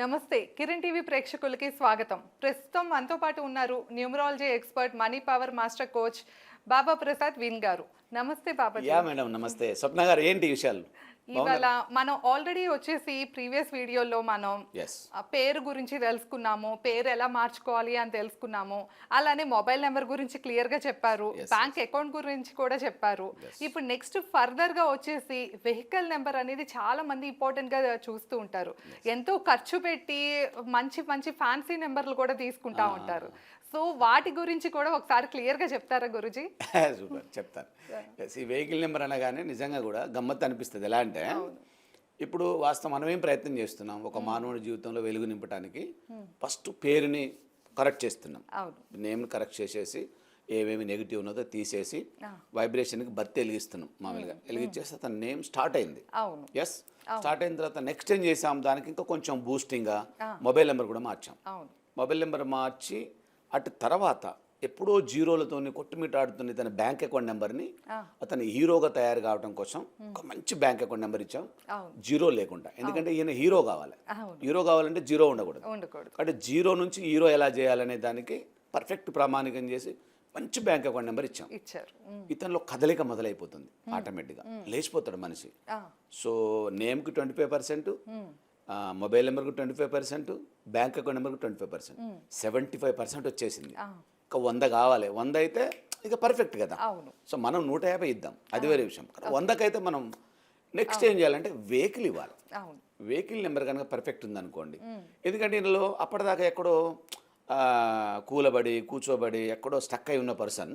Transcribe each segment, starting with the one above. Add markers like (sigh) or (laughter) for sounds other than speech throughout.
నమస్తే కిరణ్ టీవీ ప్రేక్షకులకి స్వాగతం. ప్రస్తుతం మనతో పాటు ఉన్నారు numerology expert money power master coach Baba Prasad win గారు. నమస్తే బాబా యా మేడం నమస్తే. స్వప్న గారు ఏంటి విషయాలు? ఇవాళ మనం ఆల్రెడీ వచ్చేసి ప్రీవియస్ వీడియోలో మనం పేరు గురించి తెలుసుకున్నాము పేరు ఎలా మార్చుకోవాలి అని తెలుసుకున్నాము. అలానే మొబైల్ నెంబర్ గురించి క్లియర్గా చెప్పారు. బ్యాంక్ అకౌంట్ గురించి కూడా చెప్పారు. ఇప్పుడు నెక్స్ట్ ఫర్దర్గా వచ్చేసి వెహికల్ నెంబర్ అనేది చాలా మంది ఇంపార్టెంట్గా చూస్తూ ఉంటారు. ఎంతో ఖర్చు పెట్టి మంచి మంచి ఫ్యాన్సీ నెంబర్లు కూడా తీసుకుంటా ఉంటారు. సో వాటి గురించి కూడా ఒకసారి క్లియర్గా చెప్తారా గురుజీ? (laughs) సూపర్ చెప్తాను. ఈ వెహికల్ నెంబర్ అనగానే నిజంగా కూడా గమ్మత్తు అనిపిస్తుంది. ఎలా అంటే ఇప్పుడు వాస్తవం మనం ఏం ప్రయత్నం చేస్తున్నాం? ఒక మానవుడి జీవితంలో వెలుగు నింపడానికి ఫస్ట్ పేరుని కరెక్ట్ చేస్తున్నాం. అవును. నేమ్ కరెక్ట్ చేసేసి ఏమేమి నెగిటివ్ ఉన్నదో తీసేసి వైబ్రేషన్కి బత్తి వెలిగిస్తున్నాం మామూలుగా. వెలిగించేసి అతని నేమ్ స్టార్ట్ అయింది. ఎస్ స్టార్ట్ అయిన తర్వాత నెక్స్ట్ ఏం చేసాం? దానికి ఇంకా కొంచెం బూస్టింగ్గా మొబైల్ నెంబర్ కూడా మార్చాం. మొబైల్ నెంబర్ మార్చి అటు తర్వాత ఎప్పుడో జీరోలతోని కొట్టుమిట్టాడుతున్న తన బ్యాంక్ అకౌంట్ నెంబర్ని అతను హీరోగా తయారు కావడం కోసం ఒక మంచి బ్యాంక్ అకౌంట్ నెంబర్ ఇచ్చాం. జీరో లేకుండా. ఎందుకంటే ఈయన హీరో కావాలి. హీరో కావాలంటే జీరో ఉండకూడదు. అంటే జీరో నుంచి హీరో ఎలా చేయాలనే దానికి పర్ఫెక్ట్ ప్రామాణికం చేసి మంచి బ్యాంక్ అకౌంట్ నెంబర్ ఇచ్చాం. ఇతనిలో కదలిక మొదలైపోతుంది ఆటోమేటిక్గా. లేచిపోతాడు మనిషి. సో నేమ్కి ట్వంటీ ఫైవ్ పర్సెంట్. మొబైల్ నెంబర్కి twenty five percent bank account నెంబర్కి twenty five percent. Seventy five percent వచ్చేసింది. ఇంకా వంద కావాలి. వంద అయితే ఇక పర్ఫెక్ట్ కదా. సో మనం నూట యాభై ఇద్దాం. అది వేరే విషయం. వందకైతే మనం నెక్స్ట్ ఏం చేయాలంటే వెహికల్ ఇవ్వాలి. వెహికల్ నెంబర్ కనుక పర్ఫెక్ట్ ఉందనుకోండి. ఎందుకంటే ఇందులో అప్పటిదాకా ఎక్కడో కూలబడి కూర్చోబడి ఎక్కడో స్టక్ అయి ఉన్న పర్సన్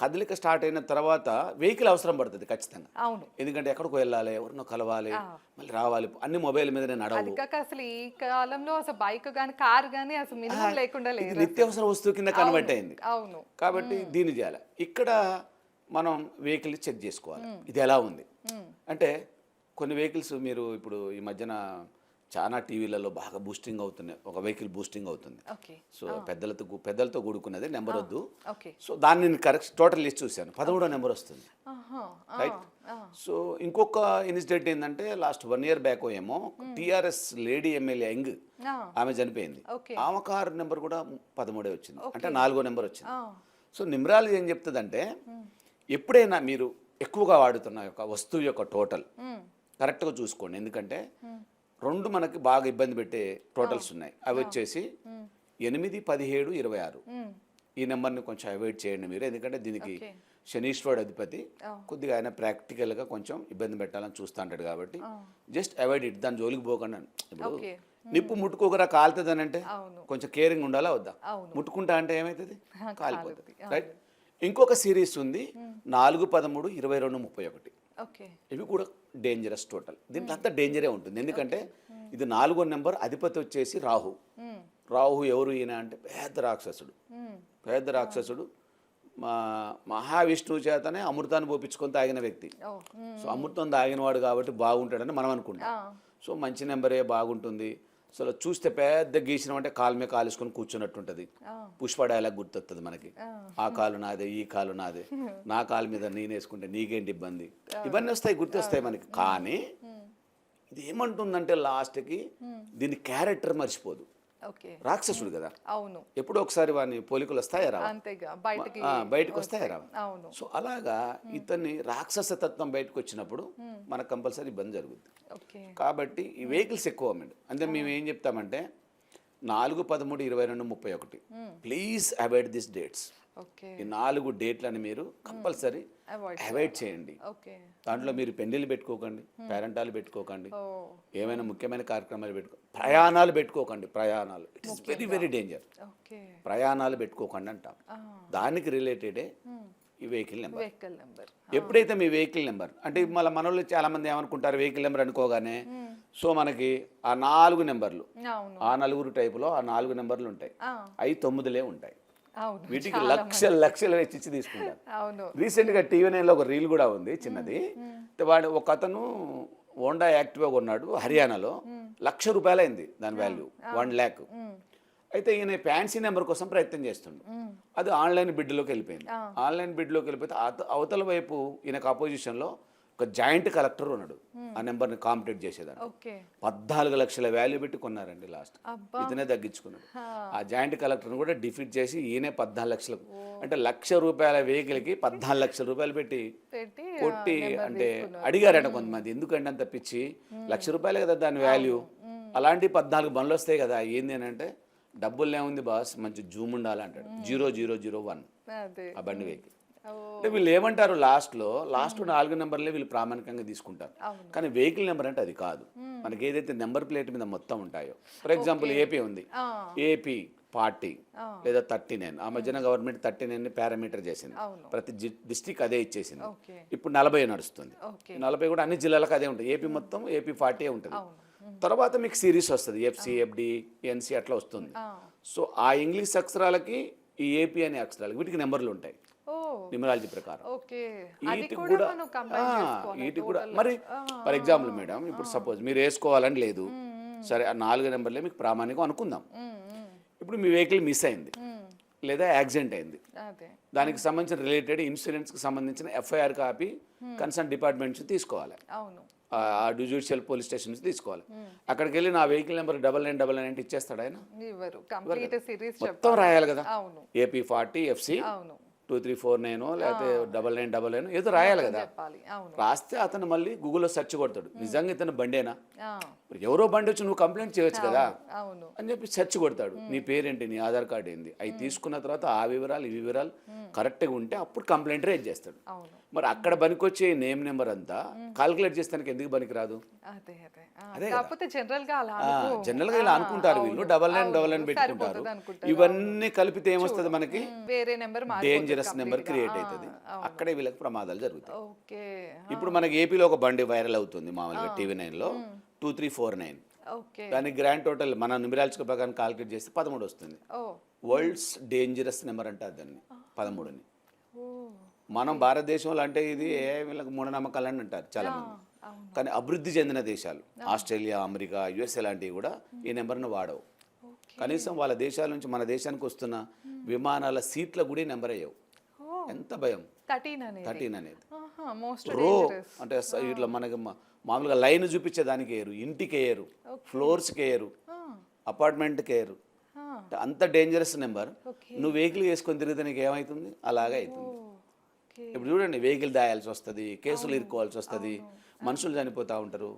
కదలిక స్టార్ట్ అయిన తర్వాత వెహికల్ అవసరం పడుతుంది ఖచ్చితంగా. అవును. ఎందుకంటే ఎక్కడికి వెళ్ళాలి ఎవరినో కలవాలి మళ్ళీ రావాలి అన్ని మొబైల్ మీదనే అది నడవు కాక అసలు ఈ కాలంలో అసలు బైక్ గానీ కార్ గానీ అసలు మినిమం లేకుండా లేదు నిత్యావసర వస్తువు కింద కన్వర్ట్ అయింది. అవును. కాబట్టి దీన్ని చేయాలి. ఇక్కడ మనం వెహికల్ చెక్ చేసుకోవాలి. ఇది ఎలా ఉంది? అంటే కొన్ని వెహికల్స్ మీరు ఇప్పుడు ఈ మధ్యన చాలా టీవీలలో బాగా బూస్టింగ్ అవుతున్నాయి. ఒక వెహికల్ బూస్టింగ్ అవుతుంది. సో పెద్దలతో గు- పెద్దలతో కూడుకున్నది నెంబర్ వద్దు. ఓకే సో దాన్ని నేను కరెక్ట్ టోటల్ లిస్ట్ చూశాను. పదమూడో నెంబర్ వస్తుంది. రైట్ సో ఇంకొక ఇన్సిడెంట్ ఏంటంటే లాస్ట్ వన్ ఇయర్ బ్యాక్ ఏమో టీఆర్ఎస్ లేడీ ఎమ్మెల్యే యంగ్ ఆమె చనిపోయింది. ఆమె కారు నెంబర్ కూడా పదమూడే వచ్చింది. అంటే నాలుగో నెంబర్ వచ్చింది. సో నిమ్రాలజీ ఏం చెప్తుందంటే ఎప్పుడైనా మీరు ఎక్కువగా వాడుతున్న యొక్క వస్తువు యొక్క టోటల్ కరెక్ట్గా చూసుకోండి. ఎందుకంటే రెండు మనకి బాగా ఇబ్బంది పెట్టే టోటల్స్ ఉన్నాయి. అవి వచ్చేసి ఎనిమిది పదిహేడు ఇరవై ఆరు. ఈ నెంబర్ని కొంచెం అవాయిడ్ చేయండి మీరు. ఎందుకంటే దీనికి. శనీశ్వరుడు అధిపతి. కొద్దిగా ఆయన ప్రాక్టికల్గా కొంచెం ఇబ్బంది పెట్టాలని చూస్తూ ఉంటాడు కాబట్టి జస్ట్ అవాయిడ్ ఇట్. దాని జోలికి పోకుండా ఇప్పుడు. నిప్పు ముట్టుకోకరా కాలుతుంది అంటే అవును. కొంచెం కేరింగ్ ఉండాలా వద్దా? ముట్టుకుంటా అంటే ఏమవుతుంది. (laughs) కాలిపోతుంది. రైట్? ఇంకొక సిరీస్ ఉంది. నాలుగు పదమూడు ఇరవై రెండు ముప్పై ఒకటి. ఇవి కూడా డేంజరస్ టోటల్ దీంట్లో అంతా డేంజరే ఉంటుంది. ఎందుకంటే ఇది నాలుగో నెంబర్ అధిపతి వచ్చేసి రాహు. ఉమ్, రాహు ఎవరు ఈయన అంటే పెద్ద రాక్షసుడు. ఉమ్, పెద్ద రాక్షసుడు. మా మహావిష్ణువు చేతనే అమృతాన్ని పోపించుకొని తాగిన వ్యక్తి. సో అమృతం తాగినవాడు కాబట్టి బాగుంటాడని మనం అనుకుంటాం. ఆ, సో మంచి నెంబరే బాగుంటుంది. అసలు చూస్తే పెద్ద గీసినాం అంటే కాలు మీద కాలుసుకొని కూర్చున్నట్టు ఉంటుంది ఆ, పుష్ప డైలాగ్ గుర్తొస్తుంది మనకి. ఆ. కాలు నాదే ఈ కాలు నాదే. (laughs) నా కాలు మీద నేనేసుకుంటే నీకేంటి ఇబ్బంది? ఇవన్నీ వస్తాయి గుర్తొస్తాయి మనకి. కానీ ఇది ఏమంటుందంటే లాస్ట్కి దీని క్యారెక్టర్ మర్చిపోదు. రాక్షసుడు కదా. అవును. ఎప్పుడో ఒకసారి వాని పోలికలు వస్తాయా రావా? అంతేగా బయటకి వస్తాయా రావా? అవును. సో అలాగా ఇతన్ని రాక్షస తత్వం బయటకు వచ్చినప్పుడు మనకు కంపల్సరీ ఇబ్బంది జరుగుతుంది ఓకే. కాబట్టి ఈ వెహికల్స్ ఎక్కువ అమ్మండి. అంటే మేము ఏం చెప్తామంటే నాలుగు పదమూడు ఇరవై రెండు ముప్పై ఒకటి. Please avoid this dates. Okay. ఈ నాలుగు డేట్లను మీరు కంపల్సరీ అవాయిడ్ చేయండి. ఓకే. దాంట్లో మీరు పెళ్ళిళ్ళు పెట్టుకోకండి పేరెంటాలు పెట్టుకోకండి ఏమైనా ముఖ్యమైన కార్యక్రమాలు పెట్టుకో ప్రయాణాలు పెట్టుకోకండి ప్రయాణాలు. It is very very danger ప్రయాణాలు పెట్టుకోకండి అంటాం. దానికి రిలేటెడే ఈ వెహికల్ నెంబర్ వెహికల్ నెంబర్ ఎప్పుడైతే మీ వెహికల్ నెంబర్ అంటే మళ్ళీ మనోళ్ళు చాలా మంది ఏమనుకుంటారు వెహికల్ నెంబర్ అనుకోగానే సో మనకి ఆ నాలుగు నెంబర్లు ఆ నలుగురు టైపులో ఆ నాలుగు నెంబర్లు ఉంటాయి. అవి తొమ్మిదిలే ఉంటాయి. వీటికి లక్షలు లక్షలు వెచ్చిచ్చి తీసుకుంటారు. రీసెంట్గా టీవీ నైన్లో ఒక రీల్ కూడా ఉంది చిన్నది. వాడు ఒక అతను హోండా యాక్టివా కొన్నాడు హర్యానాలో. లక్ష రూపాయలు అయింది దాని వాల్యూ. వన్ ల్యాక్. అయితే ఈయన ఫ్యాన్సీ నెంబర్ కోసం ప్రయత్నం చేస్తుండు. అది ఆన్లైన్ బిడ్లోకి వెళ్ళిపోయింది. ఆన్లైన్ బిడ్లోకి వెళ్ళిపోతే అవతల వైపు ఈయనకు ఆపోజిషన్లో ఒక జాయింట్ కలెక్టర్ ఉన్నాడు. ఆ నెంబర్ని కాంపిటేట్ చేసేదాన్ని. పద్నాలుగు లక్షల వాల్యూ పెట్టి కొన్నారండి లాస్ట్. ఇతనే తగ్గించుకున్నాడు. ఆ జాయింట్ కలెక్టర్ని కూడా డిఫీట్ చేసి ఈయనే పద్నాలుగు లక్షలకు. అంటే లక్ష రూపాయల వెహికల్కి పద్నాలుగు లక్షల రూపాయలు పెట్టి కొట్టి అంటే అడిగారట కొంతమంది ఎందుకంటే అంత పిచ్చి? లక్ష రూపాయలే కదా దాని వాల్యూ? అలాంటి పద్నాలుగు బండ్లు వస్తాయి కదా ఏంది అని అంటే డబ్బులు ఏముంది బాస్ మంచి జూమ్ ఉండాలంటాడు. జీరో జీరో జీరో వన్ ఆ బండి వెహికల్. అంటే వీళ్ళు ఏమంటారు లాస్ట్లో? లాస్ట్ నాలుగు నెంబర్లే వీళ్ళు ప్రామాణికంగా తీసుకుంటారు. కానీ వెహికల్ నెంబర్ అంటే అది కాదు. మనకి ఏదైతే నెంబర్ ప్లేట్ మీద మొత్తం ఉంటాయో ఫర్ ఎగ్జాంపుల్ ఏపీ ఉంది. ఏపీ పార్టీ లేదా థర్టీ నైన్. ఆ మధ్యన గవర్నమెంట్ థర్టీ నైన్ పారామీటర్ చేసింది. ప్రతి డిస్టిక్ అదే ఇచ్చేసింది. ఇప్పుడు నలభై నడుస్తుంది. నలభై కూడా అన్ని జిల్లాలకు అదే ఉంటుంది. ఏపీ మొత్తం ఏపీ ఫార్టీ ఉంటుంది. తర్వాత మీకు సిరీస్ వస్తుంది. ఎఫ్సి ఎఫ్డి ఎన్సి అట్లా వస్తుంది. సో ఆ ఇంగ్లీష్ అక్షరాలకి ఈ ఏపీ అనే అక్షరాలకి వీటికి నెంబర్లు ఉంటాయి. న్యూమరాలజీ ప్రకారం. వీటికి కూడా కూడా వీటికి. మరి ఫర్ ఎగ్జాంపుల్ మేడం ఇప్పుడు సపోజ్ మీరు వేసుకోవాలని లేదు. సరే ఆ నాలుగు నెంబర్లే మీకు ప్రామాణికం అనుకుందాం. ఇప్పుడు మీ వెహికల్ మిస్ అయింది. లేదా యాక్సిడెంట్ అయింది. దానికి సంబంధించిన రిలేటెడ్ ఇన్సూరెన్స్కి సంబంధించిన ఎఫ్ఐఆర్ కాపీ కన్సర్న్ డిపార్ట్మెంట్ నుంచి తీసుకోవాలి. అవును. ఆ జ్యుడిషియల్ పోలీస్ స్టేషన్ నుంచి తీసుకోవాలి. అక్కడికి వెళ్ళి నా vehicle number double nine double nine అంటే ఇచ్చేస్తాడు ఆయన? మొత్తం రాయాలి కదా. AP forty FC. Two three four nine లేకపోతే డబల్ నైన్ డబల్ నైన్ ఏదో రాయాలి కదా. రాస్తే అతను మళ్ళీ గూగుల్లో సెర్చ్ కొడతాడు. నిజంగా ఇతను బండేనా? ఎవరో బండి వచ్చి నువ్వు కంప్లైంట్ చేయొచ్చు కదా. అని చెప్పి సెర్చ్ కొడతాడు. నీ పేరేంటి? నీ ఆధార్ కార్డు ఏంది? అవి తీసుకున్న తర్వాత ఆ వివరాలు ఈ వివరాలు కరెక్ట్గా ఉంటే అప్పుడు కంప్లైంట్ రేజ్ చేస్తాడు. మరి అక్కడ పనికొచ్చే నేమ్ నెంబర్ అంతా కాలిక్యులేట్ చేస్తానికి ఎందుకు పనికిరాదు? జనరల్గా ఇలా అనుకుంటారు వీళ్ళు. డబల్ నైన్ డబల్ నైన్ పెట్టుకుంటారు. ఇవన్నీ కలిపితే ఏమొస్తుంది మనకి? డేంజరస్ నెంబర్ క్రియేట్ అవుతుంది అక్కడే వీళ్ళకి ప్రమాదాలు జరుగుతాయి. ఓకే. ఇప్పుడు మనకి ఏపీలో ఒక బండి వైరల్ అవుతుంది మామూలుగా టీవీ నైన్లో టూ త్రీ ఫోర్ నైన్ దానికి గ్రాండ్ టోటల్ మన నిమిరాల్చుక ప్రకారం కాల్కులేట్ చేస్తే పదమూడు వస్తుంది వరల్డ్స్ డేంజరస్ నెంబర్ అంటారు దాన్ని. పదమూడుని. మనం భారతదేశంలో అంటే ఇది ఏ వీళ్ళకి మూఢనమ్మకాలు అని అంటారు చాలా మంది అవును. కానీ అభివృద్ధి చెందిన దేశాలు. ఆస్ట్రేలియా అమెరికా యుఎస్ఏ లాంటివి కూడా ఈ నెంబర్ను వాడవు. కనీసం వాళ్ళ దేశాల నుంచి మన దేశానికి వస్తున్న విమానాల సీట్ల కూడా నెంబర్ అయ్యావు ఎంత భయం. థర్టీన్ అనేది. రో అంటే ఇట్లా మనకి మామూలుగా లైన్ చూపించేదానికి వేయరు ఇంటికి వేయరు ఫ్లోర్స్కి వేయరు అపార్ట్మెంట్కి వేయరు. అంత డేంజరస్ నెంబర్. నువ్వు వెహికల్ వేసుకొని తిరిగితే నీకు ఏమవుతుంది అలాగే అవుతుంది ఇప్పుడు చూడండి వెహికల్ దాయాల్సి వస్తుంది కేసులు ఇరుక్కోవాల్సి వస్తుంది మనుషులు చనిపోతూ ఉంటారు.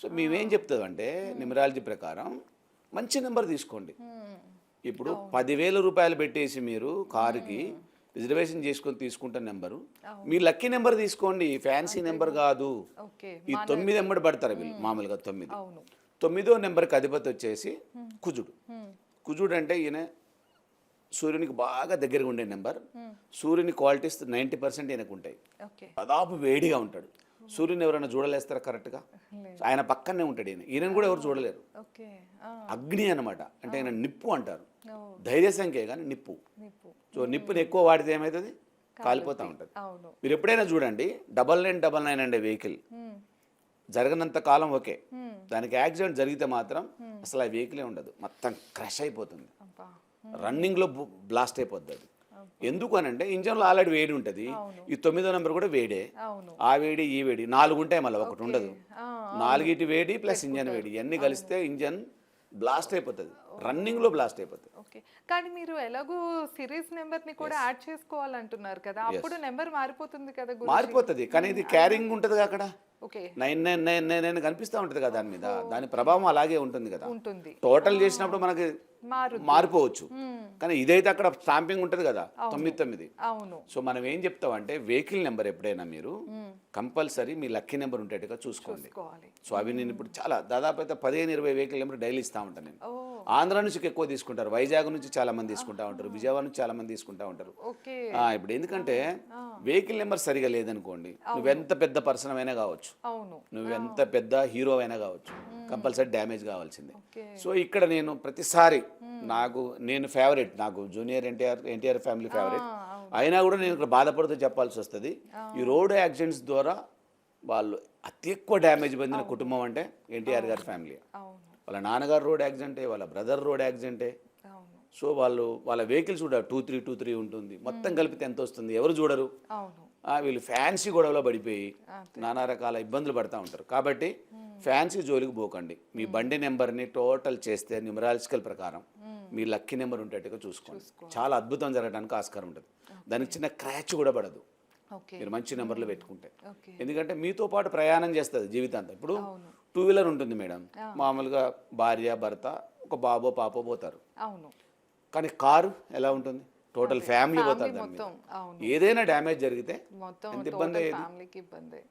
సో మేమేం చెప్తామంటే న్యూమరాలజీ ప్రకారం మంచి నెంబర్ తీసుకోండి. ఇప్పుడు పదివేల రూపాయలు పెట్టేసి మీరు కారుకి రిజర్వేషన్ చేసుకొని తీసుకుంటున్న నెంబరు మీ లక్కీ నెంబర్ తీసుకోండి ఫ్యాన్సీ నెంబర్ కాదు. ఈ తొమ్మిది నెంబర్. పడతారు వీళ్ళు మామూలుగా తొమ్మిది. తొమ్మిదో నెంబర్కి అధిపతి వచ్చేసి కుజుడు. Hmm. కుజుడు అంటే ఈయన సూర్యునికి బాగా దగ్గరగా ఉండే నెంబర్. సూర్యుని క్వాలిటీస్ నైంటీ పర్సెంట్ ఈయనకు ఉంటాయి దాదాపు వేడిగా ఉంటాడు. సూర్యుని ఎవరైనా చూడలేస్తారా కరెక్ట్గా. ఆయన పక్కనే ఉంటాడు ఈయన. ఈయన కూడా ఎవరు చూడలేరు. అగ్ని అన్నమాట. అంటే ఆయన నిప్పు అంటారు. ధైర్య సంఖ్య కానీ నిప్పు. సో నిప్పుని ఎక్కువ వాడితే ఏమవుతుంది కాలిపోతూ ఉంటుంది. మీరు ఎప్పుడైనా చూడండి డబల్ నైన్ డబల్ నైన్ అండే వెహికల్ జరగనంత కాలం ఓకే. ఉమ్, దానికి యాక్సిడెంట్ జరిగితే మాత్రం అసలు ఆ వెహికలే ఉండదు. మొత్తం క్రష్ అయిపోతుంది. రన్నింగ్లో బ్లాస్ట్ అయిపోద్ది అది. ఎందుకు అని అంటే ఇంజన్లో ఆల్రెడీ వేడి ఉంటుంది. ఈ తొమ్మిదో నెంబర్ కూడా వేడే. ఆ వేడి ఈ వేడి నాలుగు ఉంటాయి మళ్ళీ ఒకటి ఉండదు. నాలుగిటి వేడి ప్లస్ ఇంజన్ వేడి. ఇవన్నీ కలిస్తే ఇంజన్ బ్లాస్ట్ అయిపోతుంది. రన్నింగ్లో బ్లాస్ట్ అయిపోతుంది. ఓకే. కానీ మీరు ఎలాగో సిరీస్ నెంబర్ని కూడా యాడ్ చేసుకోవాలంటున్నారు కదా. అప్పుడు నెంబర్ మారిపోతుంది కదా మారిపోతుంది. కానీ ఇది క్యారింగ్ ఉంటుంది అక్కడ? నైన్ నైన్ నైన్ నైన్ కనిపిస్తూ ఉంటుంది కదా దాని మీద. దాని ప్రభావం అలాగే ఉంటుంది కదా. ఉంటుంది. టోటల్ చేసినప్పుడు మనకి మారిపోవచ్చు. కానీ ఇదైతే అక్కడ స్టాంపింగ్ ఉంటుంది కదా తొమ్మిది తొమ్మిది. సో మనం ఏం చెప్తామంటే వెహికల్ నెంబర్ ఎప్పుడైనా మీరు కంపల్సరీ మీ లక్కీ నెంబర్ ఉండేట్టుగా చూసుకోండి. సో అవి నేను ఇప్పుడు చాలా దాదాపు అయితే పదిహేను ఇరవై వెహికల్ నెంబర్ డైలీ ఇస్తూ ఉంటాను నేను. ఆంధ్ర నుంచి ఎక్కువ తీసుకుంటారు వైజాగ్ నుంచి చాలా మంది తీసుకుంటా ఉంటారు విజయవాడ నుంచి చాలా మంది తీసుకుంటా ఉంటారు. ఇప్పుడు ఎందుకంటే వెహికల్ నెంబర్ సరిగా లేదనుకోండి నువ్వెంత పెద్ద పర్సన్ అయినా కావచ్చు. నువ్వెంత పెద్ద హీరో అయినా కావచ్చు. కంపల్సరీ డ్యామేజ్ కావాల్సిందే. సో ఇక్కడ నేను ప్రతిసారి నాకు నేను ఫేవరెట్ నాకు junior NTR NTR family favourite అయినా కూడా నేను ఇక్కడ బాధపడుతూ చెప్పాల్సి వస్తుంది. ఈ రోడ్ యాక్సిడెంట్స్ ద్వారా వాళ్ళు అతి ఎక్కువ డ్యామేజ్ పొందిన కుటుంబం అంటే ఎన్టీఆర్ గారి ఫ్యామిలీ వాళ్ళ నాన్నగారు రోడ్ యాక్సిడెంటే వాళ్ళ బ్రదర్ రోడ్ యాక్సిడెంటే. సో వాళ్ళు వాళ్ళ వెహికల్స్ కూడా టూ త్రీ టూ త్రీ ఉంటుంది. మొత్తం కలిపితే ఎంత వస్తుంది? ఎవరు చూడరు? వీళ్ళు ఫ్యాన్సీ గొడవలో పడిపోయి నానా రకాల ఇబ్బందులు పడతా ఉంటారు. కాబట్టి ఫ్యాన్సీ జోలికి పోకండి. మీ బండి నెంబర్ని టోటల్ చేస్తే న్యూమరాలజికల్ ప్రకారం మీ లక్కీ నెంబర్ ఉండేట్టుగా చూసుకోండి. చాలా అద్భుతం జరగడానికి ఆస్కారం ఉంటుంది. దానికి చిన్న క్రాచ్ కూడా పడదు. మీరు మంచి నెంబర్లు పెట్టుకుంటే. ఎందుకంటే మీతో పాటు ప్రయాణం చేస్తుంది జీవితాంతం. ఇప్పుడు టూ వీలర్ ఉంటుంది మేడం. మామూలుగా భార్య భర్త ఒక బాబో పాపో పోతారు. కానీ కారు ఎలా ఉంటుంది? టోటల్ ఫ్యామిలీ పోతారు దాని మీద. మొత్తం అవును. ఏదైనా డ్యామేజ్ జరిగితే మొత్తం ఎంత ఇబ్బంది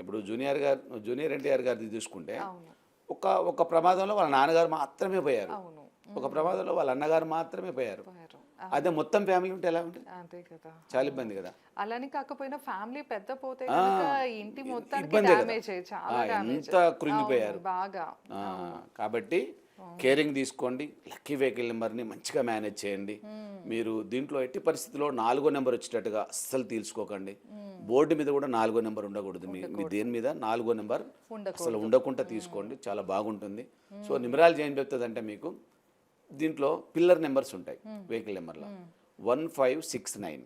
ఇప్పుడు జూనియర్ గారు జూనియర్ ఎన్టీఆర్ గారిది అవును. ఒక ఒక ప్రమాదంలో వాళ్ళ నాన్నగారు మాత్రమే పోయారు. అవును. ఒక ప్రమాదంలో వాళ్ళ అన్నగారు మాత్రమే పోయారు. అదే మొత్తం ఫ్యామిలీ ఉంటే ఎలా ఉంటుంది? అంతే కదా. చాలా ఇబ్బంది కదా. అలాని కాకపోయినా ఫ్యామిలీ పెద్ద పోతే ఇంటి కదా. డ్యామేజ్ చాలా ఎంత కృంగిపోయారు. బాగా. కాబట్టి కేరింగ్ తీసుకోండి లక్కీ వెహికల్ నెంబర్ని మంచిగా మేనేజ్ చేయండి. మీరు దీంట్లో ఎట్టి పరిస్థితిలో నాలుగో నెంబర్ వచ్చేటట్టుగా అస్సలు తీసుకోకండి బోర్డు మీద కూడా నాలుగో నెంబర్ ఉండకూడదు. మీ దేని మీద? నాలుగో నెంబర్ అసలు ఉండకుండా తీసుకోండి. చాలా బాగుంటుంది. సో నిమరాలజీ ఏం చెప్తుందంటే మీకు దీంట్లో పిల్లర్ నెంబర్స్ ఉంటాయి వెహికల్ నెంబర్లో. One five six nine.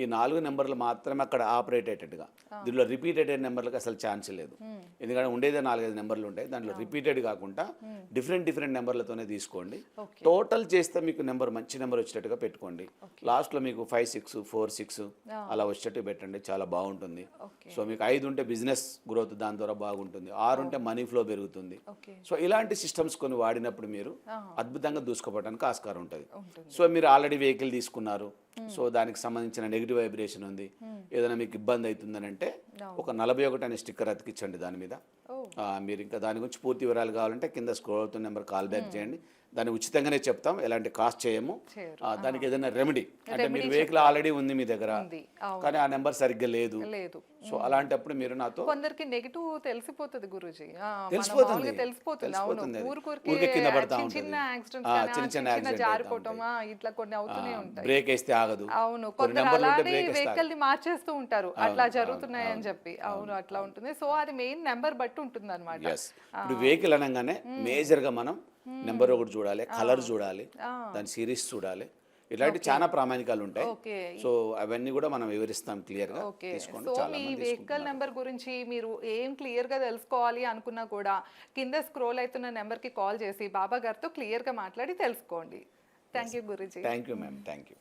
ఈ నాలుగు నెంబర్లు మాత్రమే అక్కడ ఆపరేట్ అయ్యేటట్టుగా. దీంట్లో రిపీటెడ్ నెంబర్లకు అసలు ఛాన్స్ లేదు. ఎందుకంటే ఉండేదే నాలుగైదు నెంబర్లు ఉంటాయి. దాంట్లో రిపీటెడ్ కాకుండా డిఫరెంట్ డిఫరెంట్ నెంబర్లతోనే తీసుకోండి. టోటల్ చేస్తే మీకు నెంబర్ మంచి నెంబర్ వచ్చేటట్టుగా పెట్టుకోండి. లాస్ట్లో మీకు ఫైవ్ సిక్స్ ఫోర్ సిక్స్ అలా వచ్చేటట్టు పెట్టండి. చాలా బాగుంటుంది. సో మీకు ఐదు ఉంటే బిజినెస్ గ్రోత్ దాని ద్వారా బాగుంటుంది. ఆరు ఉంటే మనీ ఫ్లో పెరుగుతుంది. సో ఇలాంటి సిస్టమ్స్ కొన్ని వాడినప్పుడు మీరు అద్భుతంగా దూసుకోవడానికి ఆస్కారం ఉంటుంది. సో మీరు ఆల్రెడీ వెహికల్ తీసుకున్నారు. సో దానికి సంబంధించిన నెగిటివ్ వైబ్రేషన్ ఉంది. ఏదైనా మీకు ఇబ్బంది అవుతుందని అంటే ఒక నలభై ఒకటి అనే స్టిక్కర్ అతికించండి దాని మీద. ఆ, మీరు ఇంకా దాని గురించి పూర్తి వివరాలు కావాలంటే కింద స్క్రోల్ అవుతున్న నెంబర్ కాల్ బ్యాక్ చేయండి. దాన్ని ఉచితంగానే చెప్తాం. ఎలాంటి కాస్ట్ చేయము. దానికి ఏదైనా రెమెడీ అంటే మీరు వెహికల్ ఆల్రెడీ ఉంది మీ దగ్గర. కానీ ఆ నెంబర్ సరిగ్గా లేదు. లేదు. సో అలాంటప్పుడు మీరు నాతో కొందరికి నెగిటివ్ తెలిసిపోతుంది గురుజీ. తెలిసిపోతుంది. తెలిసిపోతుంది. ఊరికే కింద పడతా ఉంటుంది. చిన్న చిన్న జారిపోవటం ఆ, ఇట్లా కొన్ని అవుతూనే ఉంటాయి. బ్రేక్ వేస్తే ఆగదు. అవును. కొందరు అలానే వెహికల్ని మార్చేస్తూ ఉంటారు. అట్లా జరుగుతున్నాయని చెప్పి. అవును అట్లా ఉంటుంది. సో అది మెయిన్ నెంబర్ బట్టి ఉంటుంది అనమాట ఇప్పుడు వెహికల్ అనగానే మేజర్గా మనం నెంబర్ ఒకటి చూడాలి కలర్ చూడాలి దాని సిరీస్ చూడాలి. ఇలాంటి చాలా ప్రామాణికాలు ఉంటాయి. ఓకే. సో అవన్నీ కూడా మనం వివరిస్తాం క్లియర్గా తీసుకోండి. సో మీ వెహికల్ నెంబర్ గురించి మీరు ఏం క్లియర్గా తెలుసుకోవాలి అనుకున్నా కూడా కింద స్క్రోల్ అవుతున్న నెంబర్కి కాల్ చేసి బాబా గారితో క్లియర్గా మాట్లాడి తెలుసుకోండి. Thank you Guruji. Thank you ma'am thank you